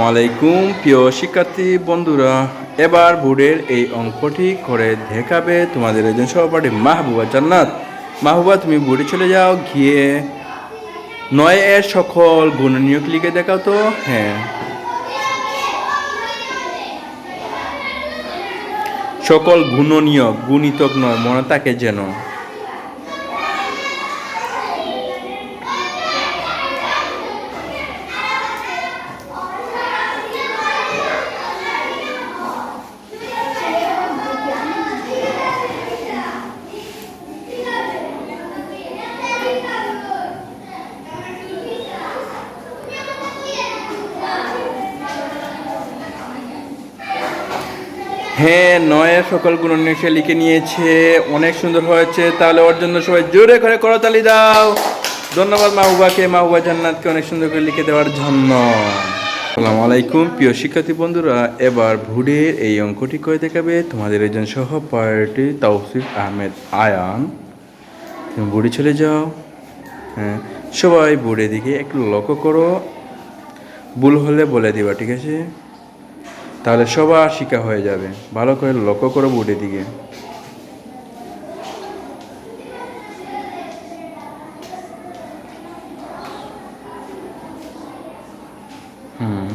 আসসালামু আলাইকুম, প্রিয় শিক্ষার্থী বন্ধুরা। এবার বোর্ডের এই অঙ্কটি করে দেখাবে তোমাদের একজন সহপাঠী, মাহবুবা জান্নাত। মাহবুবা, তুমি বোর্ডে চলে যাও, গিয়ে নয় এর সকল গুণনীয়ক লিখে দেখাও তো। হ্যাঁ। সকল গুণনীয়ক গুণিতক নয়, মনে থাকে যেন। হ্যাঁ নয়ের সকল গুণনীয় সে লিখে নিয়েছে, অনেক সুন্দর হয়েছে, তাহলে ওর জন্য সবাই জোরে করে করতালি দাও। ধন্যবাদ মাহবুবাকে, মাহবুবা জান্নাতকে অনেক সুন্দর করে লিখে দেওয়ার জন্য। আসসালামু আলাইকুম, প্রিয় শিক্ষার্থী বন্ধুরা, এবার ভুডের এই অঙ্কটি করে দেখাবে তোমাদের একজন সহপাঠী তৌসিফ আহমেদ আয়ান। তুমি বুড়ি চলে যাও। হ্যাঁ সবাই বুড়ে দিকে একটু লক্ষ্য করো। ভুল হলে বলে দিবা, ঠিক আছে? তাহলে সবার শিকা হয়ে যাবে। ভালো করে লক্ষ্য করো বোর্ডের দিকে। হুম।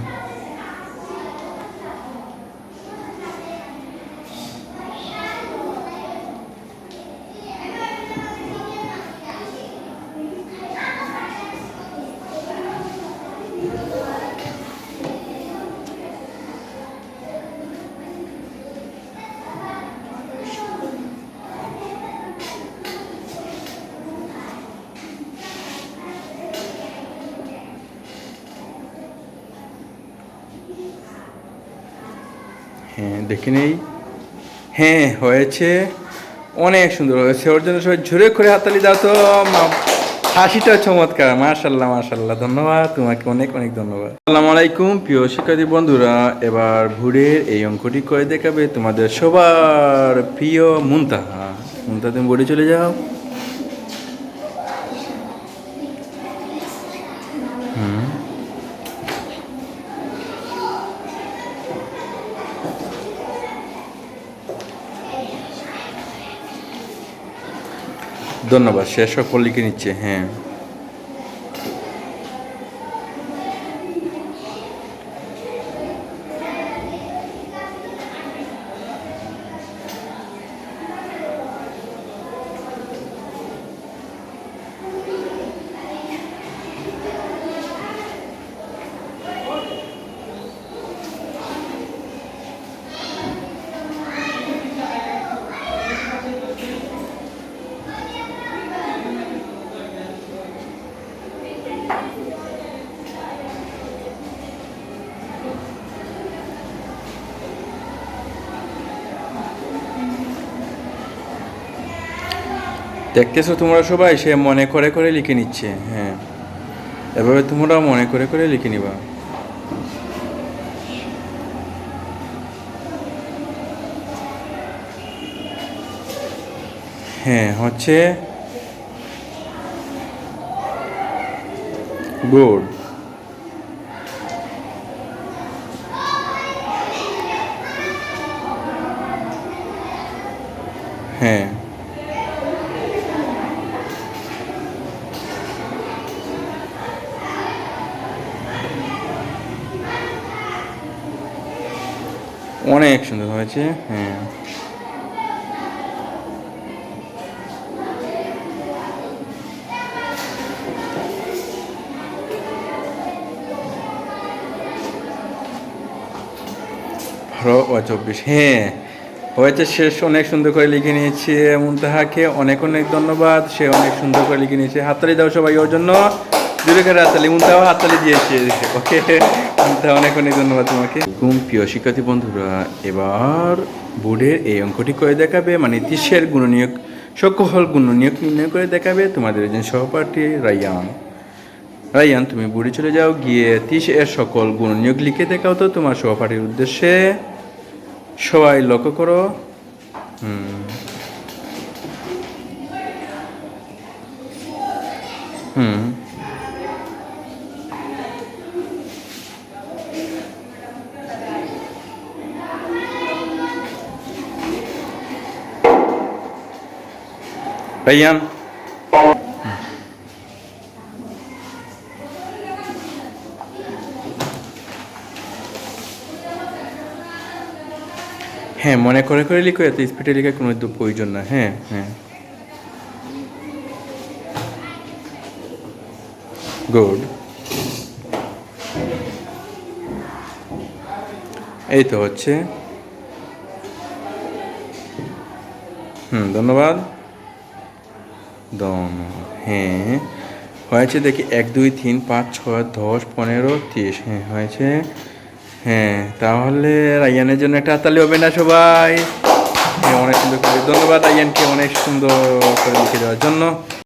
হ্যাঁ দেখে নেই। হ্যাঁ হয়েছে। অনেক সুন্দর হয়েছে। ওর জন্য সবাই ঝুরে করে হাতালি দাও তো। হাসিটা চমৎকার। মাশাল্লাহ মাশাল্লাহ। ধন্যবাদ। তোমাকে অনেক অনেক ধন্যবাদ। আসসালামু আলাইকুম, প্রিয় শিক্ষার্থী বন্ধুরা। এবার ভুড়ের এই অঙ্কটি করে দেখাবে তোমাদের সবার প্রিয় মুনতাহা। মুনতাহা, তুমি বোর্ডে চলে যাও। ধন্যবাদ শেষ সকল লিখে নিচ্ছে হ্যাঁ। দেখতেছো তোমরা সবাই? সে মনে করে করে লিখে নিচ্ছে। হ্যাঁ। এভাবে তোমরা মনে করে করে লিখে নিবা। হ্যাঁ হচ্ছে গুড। হ্যাঁ। অনেক সুন্দর হয়েছে হ্যাঁ। চব্বিশ হ্যাঁ। হয়েছে শেষ, অনেক সুন্দর করে লিখে নিয়েছে মুনতাহাকে। অনেক অনেক ধন্যবাদ, সে অনেক সুন্দর করে লিখে নিয়েছে। হাততালি দাও সবাই ওর জন্য। জোরে করে হাততালি মুনতাহাও হাততালি দিয়েছে ওকে? মুনতাহা অনেক অনেক ধন্যবাদ তোমাকে। ঘুম প্রিয় শিক্ষার্থী বন্ধুরা, এবার বোর্ডের এই অঙ্কটি করে দেখাবে মানে তিসের গুণনীয়ক সকল গুণনীয়ক নির্ণয় করে দেখাবে তোমাদের একজন সহপাঠী রাইয়ান রাইয়ান তুমি বুড়ি চলে যাও, গিয়ে তিস এর সকল গুণনীয়ক লিখে দেখাও তো তোমার সহপাঠীর উদ্দেশ্যে। সবাই লক্ষ্য করো। হুম। হুম। রাইয়ান হ্যাঁ মনে করে করে লিখো, এত স্পিডে লেখার কোনো প্রয়োজন না। হ্যাঁ হ্যাঁ। গুড এই তো হচ্ছে। হুম, ধন্যবাদ। দম হ্যাঁ। হয়েছে দেখি এক, দুই, তিন, পাঁচ, ছয়, দশ, পনেরো, তিরিশ। হ্যাঁ হয়েছে। হ্যাঁ তাহলে রায়ানের জন্য একটা হাততালি হবে না সবাই? হ্যাঁ অনেক সুন্দর করে। ধন্যবাদ রায়ানকে অনেক সুন্দর করে লিখে দেওয়ার জন্য।